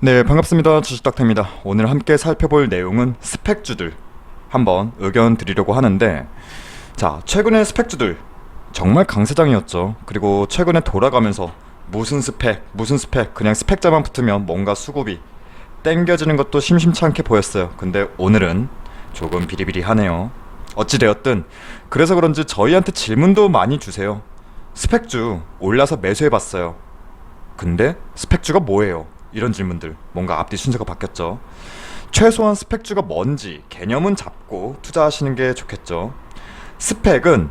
네, 반갑습니다. 주식닥터입니다. 오늘 함께 살펴볼 내용은 스펙주들 한번 의견 드리려고 하는데 자, 최근에 스펙주들 정말 강세장이었죠. 그리고 최근에 돌아가면서 무슨 스펙, 무슨 스펙, 그냥 스펙자만 붙으면 뭔가 수급이 땡겨지는 것도 심심치 않게 보였어요. 근데 오늘은 조금 비리비리하네요. 어찌되었든 그래서 그런지 저희한테 질문도 많이 주세요. 스펙주 올라서 매수해봤어요. 근데 스펙주가 뭐예요? 이런 질문들 뭔가 앞뒤 순서가 바뀌었죠. 최소한 스펙주가 뭔지 개념은 잡고 투자하시는 게 좋겠죠. 스펙은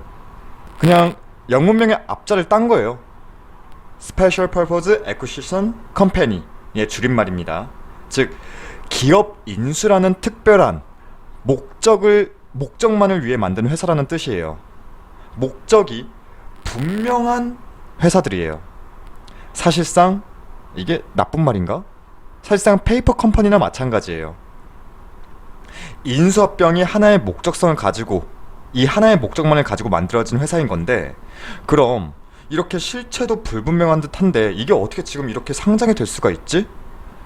그냥 영문명의 앞자를 딴 거예요. Special Purpose Acquisition Company의 줄임말입니다. 즉 기업 인수라는 특별한 목적을 목적만을 위해 만든 회사라는 뜻이에요. 목적이 분명한 회사들이에요. 사실상 이게 나쁜 말인가? 사실상 페이퍼 컴퍼니나 마찬가지예요. 인수합병이 하나의 목적성을 가지고 이 하나의 목적만을 가지고 만들어진 회사인 건데 그럼 이렇게 실체도 불분명한 듯한데 이게 어떻게 지금 이렇게 상장이 될 수가 있지?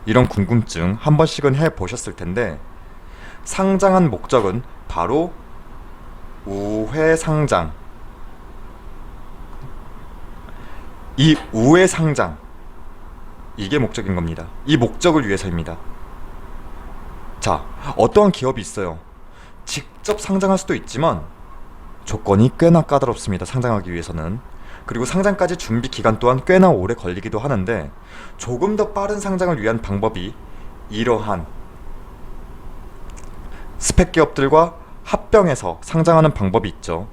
이런 궁금증 한 번씩은 해 보셨을 텐데 상장한 목적은 바로 우회 상장. 이 우회 상장 이게 목적인 겁니다. 이 목적을 위해서입니다. 자, 어떠한 기업이 있어요. 직접 상장할 수도 있지만 조건이 꽤나 까다롭습니다. 상장하기 위해서는. 그리고 상장까지 준비 기간 또한 꽤나 오래 걸리기도 하는데 조금 더 빠른 상장을 위한 방법이 이러한 스펙 기업들과 합병해서 상장하는 방법이 있죠.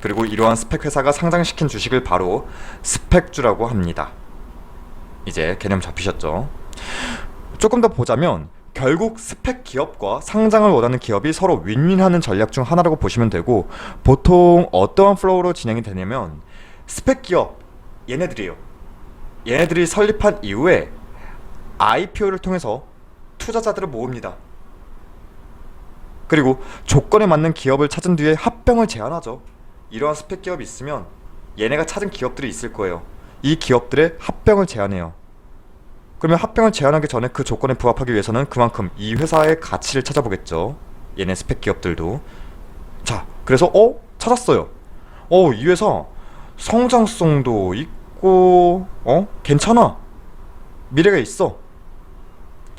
그리고 이러한 스펙 회사가 상장시킨 주식을 바로 스펙주라고 합니다. 이제 개념 잡히셨죠? 조금 더 보자면 결국 스펙 기업과 상장을 원하는 기업이 서로 윈윈하는 전략 중 하나라고 보시면 되고 보통 어떠한 플로우로 진행이 되냐면 스펙 기업 얘네들이에요. 얘네들이 설립한 이후에 IPO를 통해서 투자자들을 모읍니다. 그리고 조건에 맞는 기업을 찾은 뒤에 합병을 제안하죠. 이러한 스펙 기업이 있으면 얘네가 찾은 기업들이 있을 거예요. 이 기업들의 합병을 제안해요. 그러면 합병을 제안하기 전에 그 조건에 부합하기 위해서는 그만큼 이 회사의 가치를 찾아보겠죠. 얘네 스펙 기업들도. 자, 그래서 어 찾았어요. 어 이 회사 성장성도 있고 어 괜찮아. 미래가 있어.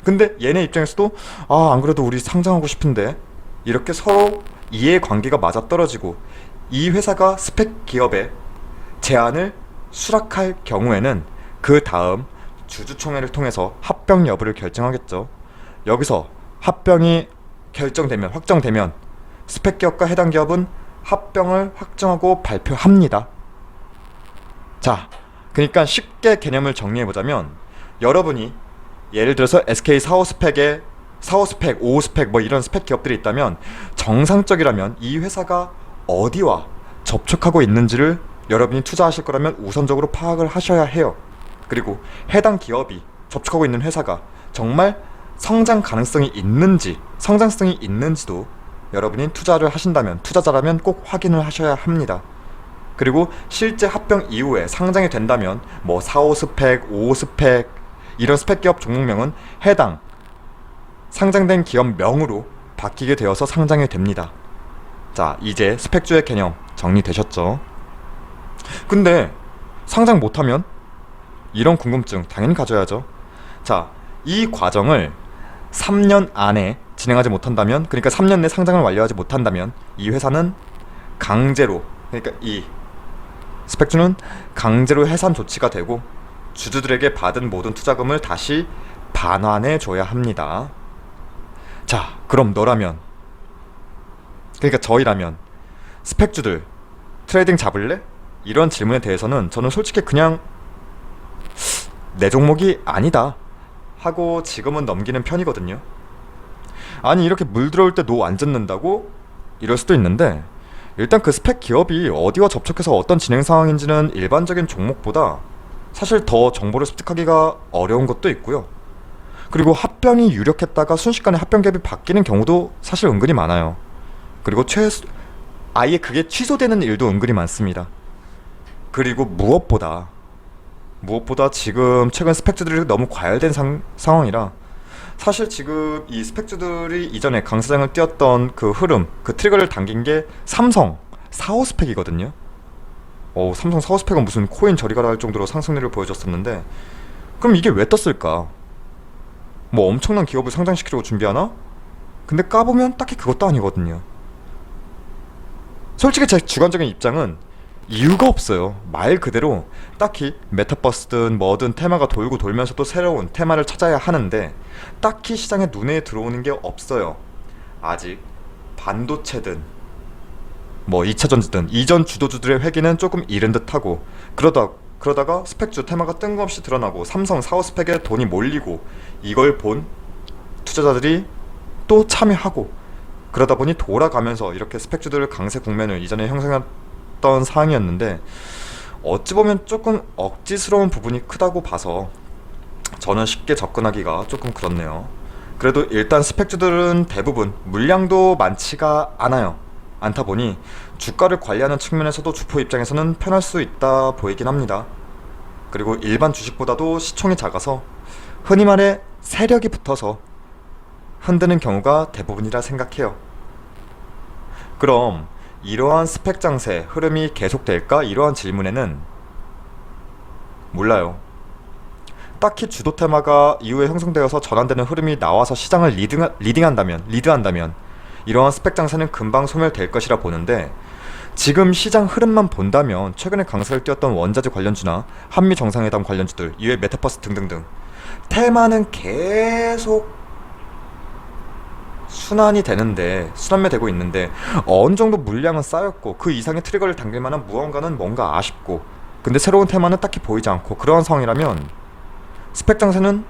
근데 얘네 입장에서도 아 안 그래도 우리 상장하고 싶은데 이렇게 서로 이해 관계가 맞아 떨어지고 이 회사가 스펙 기업에 제안을 수락할 경우에는 그 다음 주주총회를 통해서 합병 여부를 결정하겠죠. 여기서 합병이 결정되면 확정되면 스펙 기업과 해당 기업은 합병을 확정하고 발표합니다. 자, 그러니까 쉽게 개념을 정리해 보자면 여러분이 예를 들어서 SK 45 스펙에 45 스펙, 55 스펙 뭐 이런 스펙 기업들이 있다면 정상적이라면 이 회사가 어디와 접촉하고 있는지를 여러분이 투자하실 거라면 우선적으로 파악을 하셔야 해요. 그리고 해당 기업이 접촉하고 있는 회사가 정말 성장 가능성이 있는지, 성장성이 있는지도 여러분이 투자를 하신다면, 투자자라면 꼭 확인을 하셔야 합니다. 그리고 실제 합병 이후에 상장이 된다면 뭐45 스펙, 55 스펙 이런 스펙 기업 종목명은 해당 상장된 기업 명으로 바뀌게 되어서 상장이 됩니다. 자, 이제 스펙주의 개념 정리되셨죠? 근데 상장 못하면 이런 궁금증 당연히 가져야죠. 자, 이 과정을 3년 안에 진행하지 못한다면, 그러니까 3년 내 상장을 완료하지 못한다면, 이 회사는 강제로, 그러니까 이 스펙주는 강제로 해산 조치가 되고 주주들에게 받은 모든 투자금을 다시 반환해 줘야 합니다. 자, 그럼 너라면, 그러니까 저희라면 스펙주들 트레이딩 잡을래? 이런 질문에 대해서는 저는 솔직히 그냥 내 종목이 아니다 하고 지금은 넘기는 편이거든요. 아니 이렇게 물 들어올 때 노안 젖는다고 이럴 수도 있는데 일단 그 스펙 기업이 어디와 접촉해서 어떤 진행 상황인지는 일반적인 종목보다 사실 더 정보를 습득하기가 어려운 것도 있고요. 그리고 합병이 유력했다가 순식간에 합병 갭이 바뀌는 경우도 사실 은근히 많아요. 그리고 최소 아예 그게 취소되는 일도 은근히 많습니다. 그리고 무엇보다 무엇보다 지금 최근 스펙트들이 너무 과열된 상, 상황이라 사실 지금 이 스펙주들이 이전에 강사장을 뛰었던 그 흐름, 그 트리거를 당긴 게 삼성 45 스펙이거든요. 어, 삼성 45 스펙은 무슨 코인 저리 가라 할 정도로 상승률을 보여줬었는데 그럼 이게 왜 떴을까? 뭐 엄청난 기업을 상장시키려고 준비하나? 근데 까보면 딱히 그것도 아니거든요. 솔직히 제 주관적인 입장은 이유가 없어요. 말 그대로 딱히 메타버스든 뭐든 테마가 돌고 돌면서도 새로운 테마를 찾아야 하는데 딱히 시장에 눈에 들어오는 게 없어요. 아직 반도체든 뭐 2차 전지든 이전 주도주들의 회기는 조금 이른 듯하고 그러다 그러다가 스펙주 테마가 뜬금없이 드러나고 삼성 사호 스펙에 돈이 몰리고 이걸 본 투자자들이 또 참여하고 그러다 보니 돌아가면서 이렇게 스펙주들을 강세 국면을 이전에 형성 했던 상황이었는데 어찌 보면 조금 억지스러운 부분이 크다고 봐서 저는 쉽게 접근하기가 조금 그렇네요. 그래도 일단 스펙주들은 대부분 물량도 많지가 않아요. 않다 보니 주가를 관리하는 측면에서도 주포 입장에서는 편할 수 있다 보이긴 합니다. 그리고 일반 주식보다도 시총이 작아서 흔히 말해 세력이 붙어서 흔드는 경우가 대부분이라 생각해요. 그럼 이러한 스펙 장세 흐름이 계속될까? 이러한 질문에는 몰라요. 딱히 주도 테마가 이후에 형성되어서 전환되는 흐름이 나와서 시장을 리딩, 리딩한다면, 리드한다면 이러한 스펙 장세는 금방 소멸될 것이라 보는데 지금 시장 흐름만 본다면 최근에 강세를 띄었던 원자재 관련주나 한미 정상회담 관련주들 이외 메타버스 등등등 테마는 계속 순환이 되는데 순환매되고 있는데 어느 정도 물량은 쌓였고 그 이상의 트리거를 당길 만한 무언가는 뭔가 아쉽고 근데 새로운 테마는 딱히 보이지 않고 그러한 상황이라면 스펙 장세는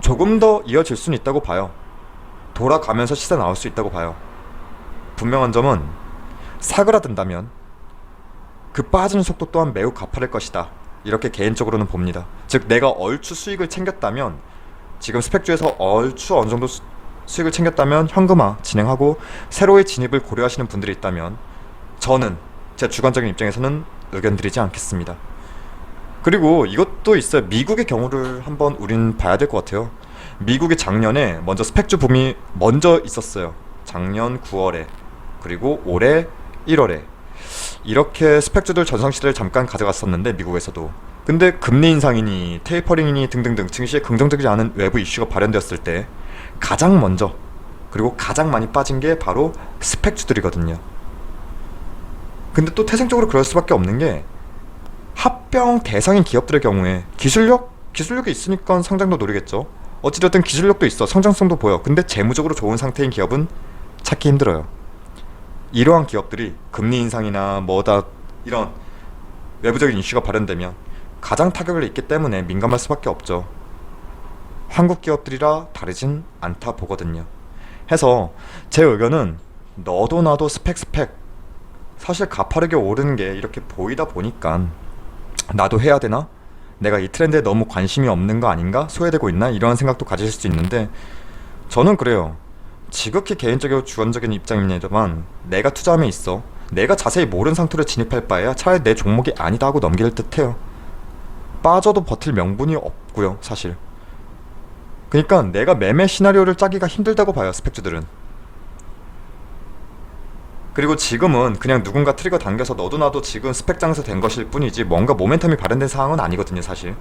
조금 더 이어질 수는 있다고 봐요. 돌아가면서 시세 나올 수 있다고 봐요. 분명한 점은 사그라든다면 그 빠지는 속도 또한 매우 가파를 것이다. 이렇게 개인적으로는 봅니다. 즉 내가 얼추 수익을 챙겼다면 지금 스펙주에서 얼추 어느 정도 수, 수익을 챙겼다면 현금화 진행하고 새로의 진입을 고려하시는 분들이 있다면 저는 제 주관적인 입장에서는 의견 드리지 않겠습니다. 그리고 이것도 있어요. 미국의 경우를 한번 우린 봐야 될 것 같아요. 미국이 작년에 먼저 스펙주 붐이 먼저 있었어요. 작년 9월에 그리고 올해 1월에 이렇게 스펙주들 전성시대를 잠깐 가져갔었는데 미국에서도 근데 금리 인상이니 테이퍼링이니 등등등 증시에 긍정적이지 않은 외부 이슈가 발현되었을 때 가장 먼저 그리고 가장 많이 빠진 게 바로 스펙주들이거든요. 근데 또 태생적으로 그럴 수밖에 없는 게 합병 대상인 기업들의 경우에 기술력 기술력이 있으니까 성장도 노리겠죠. 어찌됐든 기술력도 있어 성장성도 보여. 근데 재무적으로 좋은 상태인 기업은 찾기 힘들어요. 이러한 기업들이 금리 인상이나 뭐다 이런 외부적인 이슈가 발현되면 가장 타격을 입기 때문에 민감할 수밖에 없죠. 한국 기업들이라 다르진 않다 보거든요. 해서 제 의견은 너도 나도 스펙 스펙 사실 가파르게 오르는 게 이렇게 보이다 보니까 나도 해야 되나? 내가 이 트렌드에 너무 관심이 없는 거 아닌가? 소외되고 있나? 이런 생각도 가지실 수 있는데 저는 그래요. 지극히 개인적이고 주관적인 입장입니다만 내가 투자함에 있어 내가 자세히 모르는 상태로 진입할 바에야 차라리 내 종목이 아니다 하고 넘길 듯해요. 빠져도 버틸 명분이 없고요, 사실. 그러니까 내가 매매 시나리오를 짜기가 힘들다고 봐요, 스펙주들은. 그리고 지금은 그냥 누군가 트리거 당겨서 너도 나도 지금 스펙 장세 된 것일 뿐이지 뭔가 모멘텀이 발현된 상황은 아니거든요, 사실.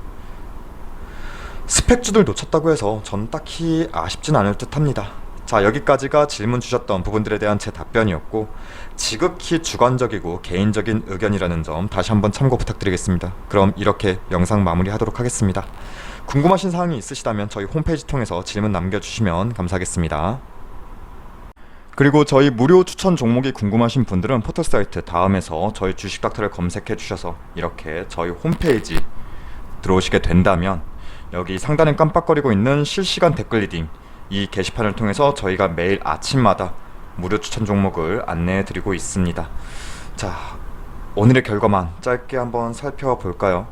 스펙주들 놓쳤다고 해서 전 딱히 아쉽진 않을 듯 합니다. 자, 여기까지가 질문 주셨던 부분들에 대한 제 답변이었고, 지극히 주관적이고 개인적인 의견이라는 점 다시 한번 참고 부탁드리겠습니다. 그럼 이렇게 영상 마무리하도록 하겠습니다. 궁금하신 사항이 있으시다면 저희 홈페이지 통해서 질문 남겨주시면 감사하겠습니다. 그리고 저희 무료 추천 종목이 궁금하신 분들은 포털 사이트 다음에서 저희 주식 닥터를 검색해 주셔서 이렇게 저희 홈페이지 들어오시게 된다면 여기 상단에 깜빡거리고 있는 실시간 댓글 리딩 이 게시판을 통해서 저희가 매일 아침마다 무료 추천 종목을 안내해 드리고 있습니다. 자, 오늘의 결과만 짧게 한번 살펴볼까요?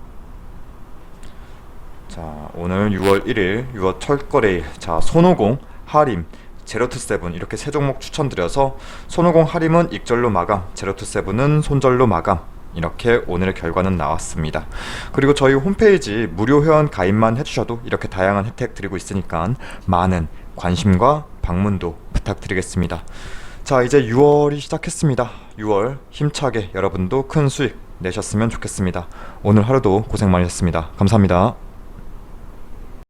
자, 오늘 6월 1일 6월 철거래일 자, 손오공, 하림, 제로투세븐 이렇게 세 종목 추천드려서 손오공 하림은 익절로 마감, 제로투세븐은 손절로 마감 이렇게 오늘의 결과는 나왔습니다. 그리고 저희 홈페이지 무료 회원 가입만 해주셔도 이렇게 다양한 혜택 드리고 있으니까 많은 관심과 방문도 부탁드리겠습니다. 자, 이제 6월이 시작했습니다. 6월 힘차게 여러분도 큰 수익 내셨으면 좋겠습니다. 오늘 하루도 고생 많으셨습니다. 감사합니다.